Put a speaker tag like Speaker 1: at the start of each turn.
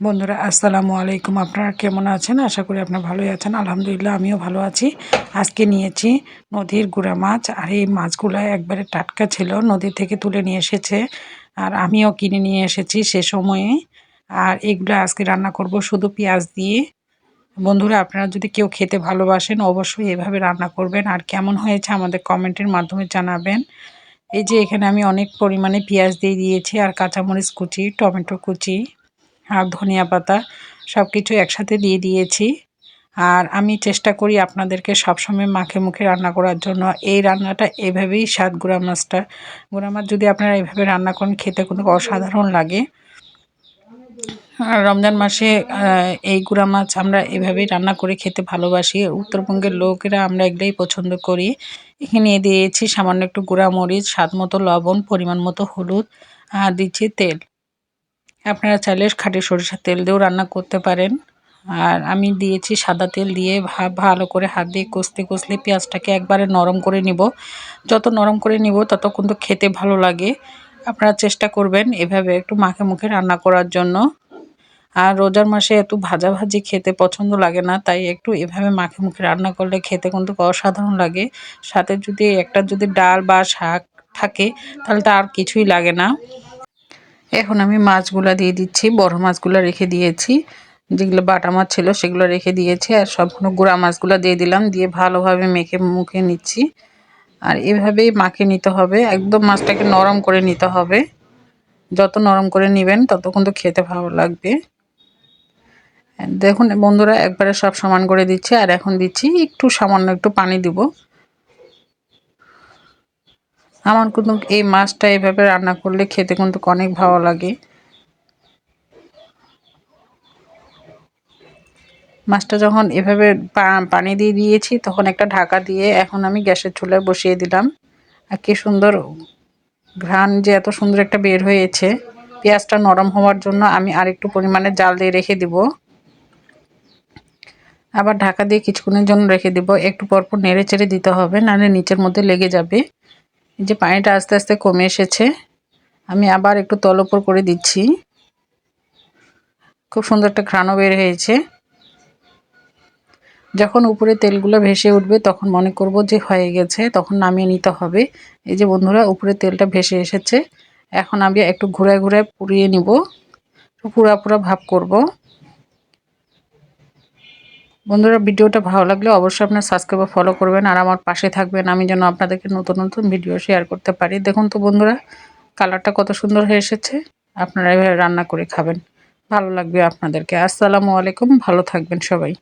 Speaker 1: বন্ধুরা, আসসালামু আলাইকুম। আপনারা কেমন আছেন? আশা করি আপনারা ভালোই আছেন। আলহামদুলিল্লাহ, আমিও ভালো আছি। আজকে নিয়েছি নদীর গুড়া মাছ, আর এই মাছগুলো একবারে টাটকা ছিল, নদী থেকে তুলে নিয়ে এসেছে, আর আমিও কিনে নিয়ে এসেছি সে সময়ে। আর এগুলো আজকে রান্না করব শুধু পেঁয়াজ দিয়ে। বন্ধুরা, আপনারা যদি কেউ খেতে ভালোবাসেন, অবশ্যই এভাবে রান্না করবেন। আর কেমন হয়েছে আমাদের কমেন্টের মাধ্যমে জানাবেন। এই যে এখানে আমি অনেক পরিমাণে পেঁয়াজ দিয়ে দিয়েছি, আর কাঁচামরিচ কুচি, টমেটো কুচি। আর ধনিয়া পাতা সব কিছু একসাথে দিয়ে দিয়েছি। আর আমি চেষ্টা করি আপনাদেরকে সবসময় মাখে মুখে রান্না করার জন্য। এই রান্নাটা এভাবেই স্বাদ গুঁড়া মাছটা। গুঁড়া মাছ যদি আপনারা এভাবে রান্না করেন, খেতে কোনো অসাধারণ লাগে। আর রমজান মাসে এই গুঁড়া মাছ আমরা এভাবেই রান্না করে খেতে ভালোবাসি। উত্তরবঙ্গের লোকেরা আমরা এগুলোই পছন্দ করি। এখানে দিয়েছি সামান্য একটু গুঁড়া মরিচ, স্বাদ মতো লবণ, পরিমাণ মতো হলুদ, আর দিচ্ছি তেল। আপনারা চাইলে খাঁটি সরিষার তেল দিয়েও রান্না করতে পারেন। আর আমি দিয়েছি সাদা তেল দিয়ে ভালো করে হাত দিয়ে কষতে কষলে পেঁয়াজটাকে একবারে নরম করে নিব। যত নরম করে নিব, তত কিন্তু খেতে ভালো লাগে। আপনারা চেষ্টা করবেন এভাবে একটু মাখে মুখে রান্না করার জন্য। আর রোজার মাসে এত ভাজা ভাজি খেতে পছন্দ লাগে না, তাই একটু এভাবে মাখে মুখে রান্না করলে খেতে কিন্তু অসাধারণ লাগে। সাথে যদি একটা যদি ডাল বা শাক থাকে, তাহলে তো আর কিছুই লাগে না। এখন আমি মাছগুলো দিয়ে দিচ্ছি, বড় মাছগুলো রেখে দিয়েছি। যেগুলো বাটা মাছ ছিল সেগুলো রেখে দিয়েছি আর সবগুলো গুঁড়া মাছগুলো দিয়ে দিলাম, দিয়ে ভালোভাবে মেখে মুখে নিচ্ছি। আর এভাবেই মাখে নিতে হবে, একদম মাছটাকে নরম করে নিতে হবে। যত নরম করে নেবেন, তত কিন্তু খেতে ভালো লাগবে। দেখুন বন্ধুরা, একবারে সব সমান করে দিচ্ছি, আর এখন দিচ্ছি একটু সামান্য একটু পানি দিব। আমার কিন্তু এই মাছটা এভাবে রান্না করলে খেতে কিন্তু অনেক ভালো লাগে। মাছটা যখন এভাবে পানি দিয়ে দিয়েছি, তখন একটা ঢাকা দিয়ে এখন আমি গ্যাসের চুলায় বসিয়ে দিলাম। আর কি সুন্দর ঘ্রাণ যে এত সুন্দর একটা বের হয়েছে। পেঁয়াজটা নরম হওয়ার জন্য আমি আরেকটু পরিমাণে জাল দিয়ে রেখে দিব। আবার ঢাকা দিয়ে কিছুক্ষণের জন্য রেখে দিব। একটু পরপর নেড়ে চেড়ে দিতে হবে, নাহলে নিচের মধ্যে লেগে যাবে। যে পানিটা আস্তে আস্তে কমে এসেছে, আমি আবার একটু তল ওপর করে দিচ্ছি। খুব সুন্দর একটা ঘ্রাণও বের হয়েছে। যখন উপরে তেলগুলো ভেসে উঠবে, তখন মনে করব যে হয়ে গেছে, তখন নামিয়ে নিতে হবে। এই যে বন্ধুরা, উপরে তেলটা ভেসে এসেছে। এখন আমি একটু ঘুরে ঘুরে পুড়িয়ে নিব। পুরা পুরা ভাব করব। বন্ধুরা, ভিডিওটা ভালো লাগলে অবশ্যই আপনার সাবস্ক্রাইব ফলো করবেন। আর আমার পাশে থাকবেন, আমি যেন আপনাদেরকে নতুন নতুন ভিডিও শেয়ার করতে পারি। দেখুন তো বন্ধুরা কালারটা কত সুন্দর হয়ে এসেছে। আপনারা এভাবে রান্না করে খাবেন। ভালো লাগবে আপনাদেরকে। আসসালামু আলাইকুম, ভালো থাকবেন সবাই।